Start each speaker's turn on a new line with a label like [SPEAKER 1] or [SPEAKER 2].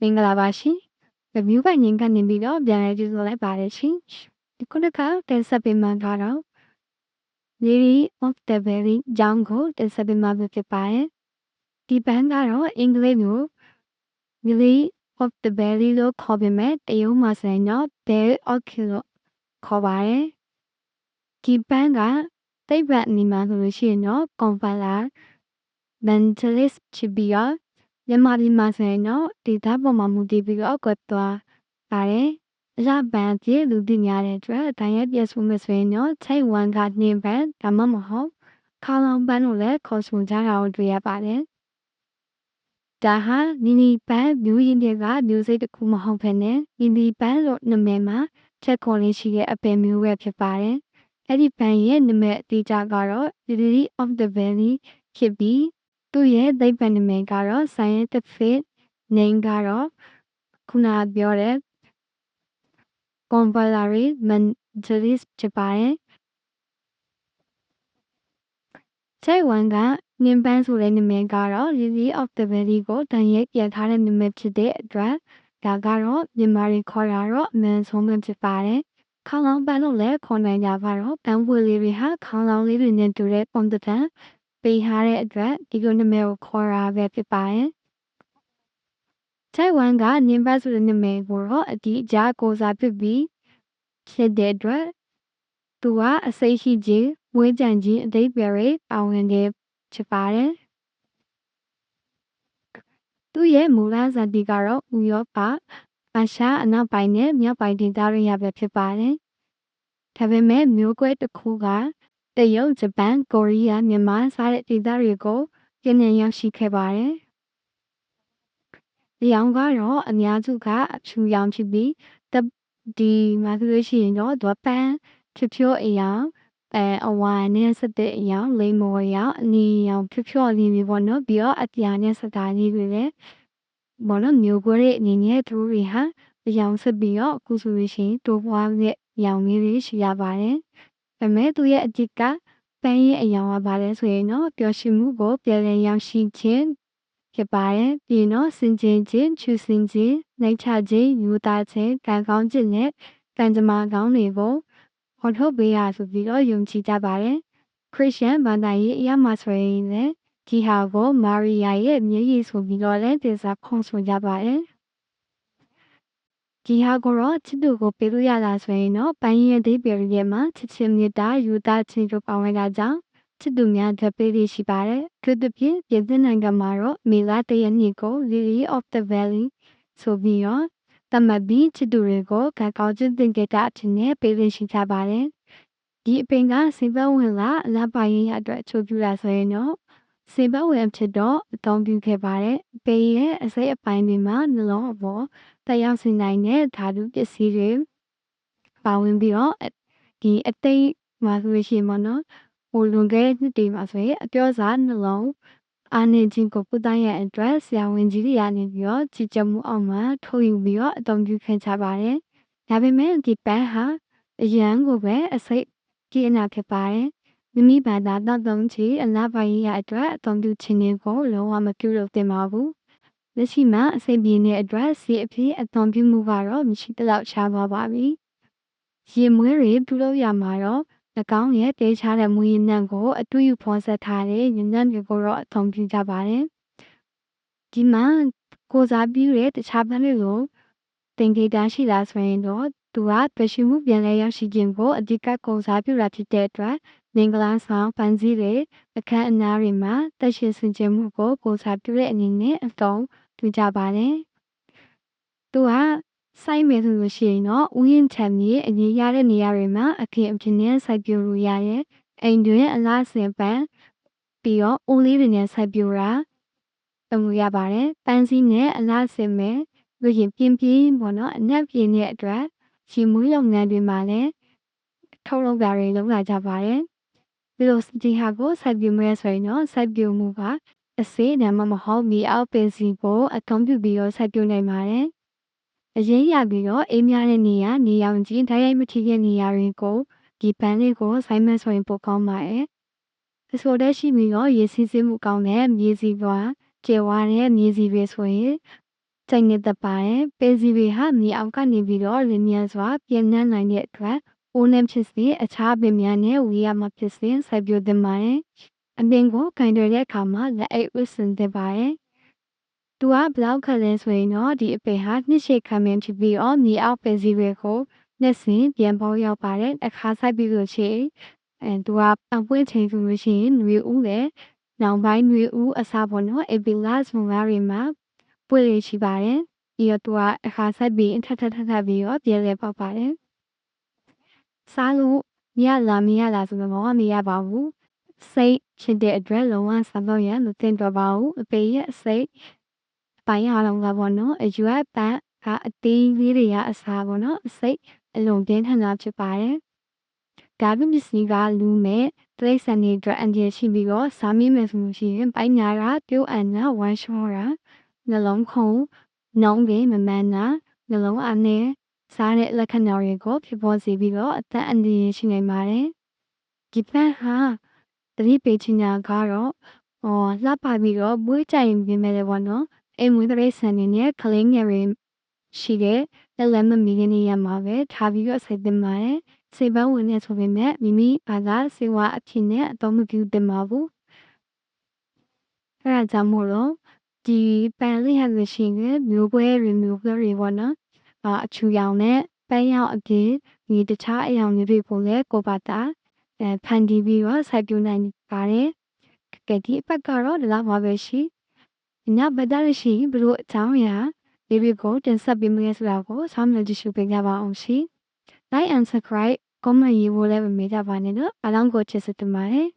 [SPEAKER 1] မင်္ဂလာပါရှင်။ review ကငင်းကနေပြီးတော့ပြန်လဲကြည့်ဆိုလိုက်ပါတယ်ရှင်။ဒီခုတစ်ခါတင်ဆက်ပေးမှာကတော့ Lily of the Valley ကြောင်းကိုတင်ဆက်ပေးမှာဖြစ်ပါတယ်။ဒီဘန်းကတော့အင်္ဂလိပ်လို Lily of the Valley လို့ခေါ်ပေမဲ့တရုတ်မှာဆိုရင်တော့ Bell of Kill လို့ခေါ်ပါတယ်။ဒီဘန်းကသိပ္ပံအနီမှာဆိုလို့ရှိရင်တော့ Compiler Mentalist ဖြစ်ပြီးတော့ မြန်မာပြည်မှာဆိုရင်တော့ဒေသပေါ်မှာမူတည်ပြီးတော့ကွက်သွားပါတယ်။အရပန်ပြည့်လူသိများတဲ့အတွက်ဒိုင်ရက်ပြည့်စုံမဆိုရင်တော့ချိတ်ဝမ်ကနှင်းပန်ဒါမှမဟုတ်ခေါလောင်ပန်းလို့လည်းခေါ်ဆိုကြတာကိုတွေ့ရပါတယ်။ဒါဟာနီနီပန်မျိုးရင်းတွေကမျိုးစိတ်တစ်ခုမဟုတ်ဘဲနဲ့နီနီပန်လို့နာမည်မှာချက်ခေါ်လေးရှိတဲ့အပင်မျိုးပဲဖြစ်ပါတယ်။အဲ့ဒီပန်ရဲ့နာမည်အတိအကျကတော့ Lily of the Valley ဖြစ်ပြီး သူ့ရဲ့သိပ္ပံနာမည်ကတော့ scientific name ကတော့ခုနကပြောတဲ့ convalary mentalist ဖြစ်ပါတယ်။ချိုင်ဝမ်ကနင်းပန်းဆိုတဲ့နာမည်ကတော့ Lily of the Valley ကိုတန်ရိပ်ပြန်ထားတဲ့နာမည်ဖြစ်တဲ့အတွက်ဒါကတော့မြန်မာတွေခေါ်တာတော့အမှန်ဆုံးပဲဖြစ်ပါတယ်။ခေါင်းလောင်းပန်းလို့လည်းခေါ်နိုင်ကြပါတော့ပန်းပွေလေးတွေဟာခေါင်းလောင်းလေးတွေနဲ့တူတဲ့ပုံတံ ပေးထားတဲ့အတွက်ဒီလိုနာမည်ကိုခေါ်တာပဲဖြစ်ပါတယ်။ထိုင်ဝမ်ကနင်ဘတ်ဆိုတဲ့နာမည်ကိုတော့အဒီအကြားကိုစားဖြစ်ပြီးဖြစ်တဲ့အတွက်သူကအစိတ်ရှိခြင်းဝင်းကြံခြင်းအတိတ်ပဲတွေပါဝင်တဲ့ဖြစ်ပါတယ်။သူ့ရဲ့မူလဇာတိကတော့ဥရောပအာရှအနောက်ပိုင်းနဲ့မြောက်ပိုင်းဒေသတွေရပဲဖြစ်ပါတယ်။ဒါပေမဲ့မျိုးကွဲတစ်ခုက တရုတ်၊ဂျပန်၊ကိုရီးယား၊မြန်မာစတဲ့ဒေသတွေကိုပြင်းပြင်းရောက်ရှိခဲ့ပါတယ်။ဒီရောင်ကတော့အများစုကအဖြူရောင်ဖြစ်ပြီးဒီမှာဆိုလို့ရှိရင်တော့သူကပန်းဖြူဖြိုးအရောင်အဲအဝါနဲ့ဆက်တဲ့အရောင်လိမ္မော်ရောင်အနီရောင်ဖြူဖြော်လေးမျိုးပေါ့နော်ပြီးတော့အပြာနဲ့ဆက်တာလေးတွေလည်းဘောနော်မျိုးကွဲတဲ့အနေနဲ့သူတို့တွေဟာအရောင်ဆက်ပြီးတော့အခုဆိုလို့ရှိရင်တိုးပွားတဲ့ရောင်လေးတွေရှိရပါတယ်။ ဒါပေမဲ့သူရဲ့အဓိကပန်းရဲ့အရောင်ကဘာလဲဆိုရင်တော့ပျော်ရွှင်မှုကိုပြန်လည်ရောက်ရှိခြင်းဖြစ်ပါတယ်။ပြီးတော့စင်ကြင်ခြင်းချူစင်ခြင်းနိုင်ချခြင်းယူသားခြင်းကံကောင်းခြင်းနဲ့ကံကြမ္မာကောင်းတွေကိုဟောထုတ်ပေးရဆိုပြီးတော့ယုံကြည်ကြပါတယ်။ခရစ်ယာန်ဘာသာရေးအရာမှာဆိုရင်လည်းဒီဟာကိုမာရီယာရဲ့မျက်ရည်ဆိုပြီးတော့လည်းတင်စားခုံဆိုကြပါတယ်။ ဒီဟာကိုတော့ချစ်သူကိုပေးလို့ရတာဆိုရင်တော့ပိုင်းရင်ဒီပေရီရဲ့မှာချစ်ချင်းမြတ်တာယူသားချင်းတို့ပါဝင်တာကြောင့်ချစ်သူများဓာတ်ပေးလေးရှိပါတယ်။သူတို့ပြင်ပြည်သစ်နိုင်ငံမှာတော့မေလတရနေ့ကို Lily of the Valley ဆိုပြီးတော့တမတ်ပြီးချစ်သူတွေကိုကကောင်းခြင်းတင်ကြတဲ့အထင်နဲ့ပေးလေးရှိကြပါတယ်။ဒီအပင်ကစင်ပတ်ဝင်လာအလားပါရင်ရအတွက်အချို့ပြလာဆိုရင်တော့ စေဘဝင်ဖြစ်တော့အသုံးပြုခဲ့ပါတယ်။ပေရဲ့အစိတ်အပိုင်းတွေမှာနှလုံးအပေါ်တက်ရောက်စေနိုင်တဲ့ဓာတုပစ္စည်းတွေပါဝင်ပြီးတော့ဒီအသိမှာဆိုလို့ရှိရင်ပေါ့နော်ဟိုလွန်ခဲ့တဲ့နှစ်တွေမှာဆိုရင်အပြောစားနှလုံးအာနေခြင်းကိုကုသရတဲ့အတွက်ဆရာဝန်ကြီးတွေကနေပြီးတော့ကြည်ကြမှုအောင်မှာထုတ်ယူပြီးတော့အသုံးပြုခဲ့ကြပါတယ်။ဒါပေမဲ့ဒီပန်းဟာအရန်ကိုပဲအစိတ်ကြီးအနာဖြစ်ပါတယ် မိမိဘာသာသောက်သုံးချေအလားပါရေးရအတွက်အသုံးပြုခြင်းတွေကိုလုံးဝမပြုလုပ်သင့်ပါဘူး။လက်ရှိမှာအစိပ်ပြင်းတဲ့အတွက်ဆေးအဖြစ်အသုံးပြုမှုကတော့မရှိသလောက်ရှားသွားပါပြီ။ရေမွေးတွေပြုလုပ်ရမှာတော့၎င်းရဲ့တေးချတဲ့မူရင်းနှံကိုအတူယူဖော်ဆက်ထားတဲ့ညဉ့်ညံ့တွေကိုတော့အသုံးပြုကြပါတယ်။ဒီမှာကိုစားပြုတဲ့တခြားပန်းတွေကိုတင်ကေတာရှိလာဆိုရင်တော့သူကပရှိမှုပြန်လဲရောက်ရှိခြင်းကိုအဓိကကိုစားပြုတာဖြစ်တဲ့အတွက် မင်္ဂလာဆောင်ပန်းစည်းတွေအခမ်းအနားတွေမှာတက်ရှင်စင်ကြယ်မှုကိုကိုစားပြုတဲ့အနေနဲ့အသုံးပြုကြပါတယ်။သူကစိုက်မယ်ဆိုလို့ရှိရင်တော့ဥယျာဉ်ထံမြေအရေးရတဲ့နေရာတွေမှာအခင်အဖြစ်နဲ့စိုက်ပျိုးလို့ရရဲ့အိမ်တွင်အလားစင်ပန်းပြီးတော့အိုးလေးတွေနဲ့စိုက်ပျိုးတာသုံးလို့ရပါတယ်။ပန်းစည်းနဲ့အလားစင်မဲ့လို့ရင်ပြင်းပြင်းပေါ့နော်အနက်ပြင်းတဲ့အတွက်ရီမွေးလုပ်ငန်းတွေမှာလည်းထုတ်လုပ်တာတွေလုပ်လာကြပါတယ်။ ပြီးတော့ဒီဟာကိုစိုက်ပျိုးမယ်ဆိုရင်တော့စိုက်ပျိုးမှုကအစေးနာမမဟုတ်မီအောက်ပင်စီကိုအသုံးပြုပြီးတော့စိုက်ပျိုးနိုင်ပါတယ်။အရင်ရပြီးတော့အေးများတဲ့နေရာနေရောင်ကြီးဓာတ်ရိုက်မထိတဲ့နေရာတွေကိုဒီပန်းလေးကိုစိုက်မယ်ဆိုရင်ပိုကောင်းပါတယ်။အဆိုတဲ့ရှိပြီးတော့ရေစီးစီးမှုကောင်းတဲ့မြေစီပွားကျေဝါတဲ့မြေစီပဲဆိုရင်ကြိုက်နေတတ်ပါတယ်ပဲစီတွေဟာမြေအောက်ကနေပြီးတော့လင်းမြန်စွာပြင်းနှန်းနိုင်တဲ့အတွက် အိုးနဲ့ဖြစ်စေအခြားပင်များနဲ့ဝီယာမှာဖြစ်စေစိုက်ပျိုးသင့်ပါတယ်အပင်ကိုကင်တွယ်တဲ့အခါမှာလက်အိတ်ဝစ်စင်သင့်ပါတယ်သူကဘလောက်ခက်လဲဆိုရင်တော့ဒီအပင်ဟာနှစ်ရှည်ခံမင်းဖြစ်ပြီးတော့မြေအောက်ပဲစီတွေကိုနှစ်စဉ်ပြန်ပေါရောက်ပါတယ်အခါဆိုင်ပြီးလို့ရှိရင်အဲသူကအပွင့်ချိန်ဆိုလို့ရှိရင်နှွေဦးလေနောက်ပိုင်းနှွေဦးအစားပေါ်နော် epilas molari မှာပွင့်လေးရှိပါတယ်ပြီးတော့သူကအခါဆိုင်ပြီးထထထထပြီးတော့ပြဲလဲပေါက်ပါတယ် စားလို့မရလားမရလားဆိုတော့မရပါဘူးစိတ်ချစ်တဲ့အတွက်လုံးဝစားတော့ရမတင်တော့ပါဘူးအပေရဲ့စိတ်ပိုင်းအားလုံးကပေါ့နော်အရွက်ပန်းကအသေးလေးတွေကအစားပေါ့နော်အစိတ်အလုံးပြင်းထန်တာဖြစ်ပါတယ်ဒါကပစ္စည်းကလူမဲ့တရိတ်ဆန်တွေအတွက်အန်ဂျယ်ရှိပြီးတော့စားမိမယ်ဆိုလို့ရှိရင်ပိုင်းညာကပြုတ်အန်နာဝမ်ရှောတာနှလုံးခုန်နှောင်းပင်မမှန်တာနှလုံးအနေ စားတဲ့လက္ခဏာတွေကိုဖြစ်ပေါ်စေပြီးတော့အသက်အန္တရာယ်ရှိနိုင်ပါတယ်ဒီပန်းဟာတတိပေချညာကတော့ဟောလှပပြီးတော့မွေးကြိုင်ပြင်မဲ့လေပေါ့နော်အိမ်မွေးတရိတ်ဆန်တွေနဲ့ကလေးငယ်တွေရှိတဲ့လက်လက်မမီကနေရမှာပဲထားပြီးတော့ဆက်တင်ပါတယ်စေပန်းဝင်နေဆိုပေမဲ့မိမိဘာသာစေဝါအဖြစ်နဲ့အတော်မပြုတင်ပါဘူးအဲဒါကြောင့်မို့လို့ဒီပန်လေးဟာလို့ရှိရင်မျိုးပွဲတွေမျိုးပွဲတွေပေါ့နော် အာအချူရောင်နဲ့ပန်းရောင်အပြင်ဒီတခြားအရောင်မျိုးတွေကိုလည်းကိုပါတာအဲဖန်တီးပြီးတော့စိုက်ပျိုးနိုင်ပါတယ်ကဲဒီအပတ်ကတော့ဒီလောက်ပါပဲရှိညဘက်တရရှိဘလို့အကြောင်းအရာဒီဗီကိုတင်ဆက်ပေးမလဲဆိုတာကိုဆောင်းမြကြည့်ရှုပေးကြပါအောင်ရှင် like and subscribe comment ရေးဖို့လည်းမမေ့ကြပါနဲ့နော်အားလုံးကိုချစ်စစ်တင်ပါတယ်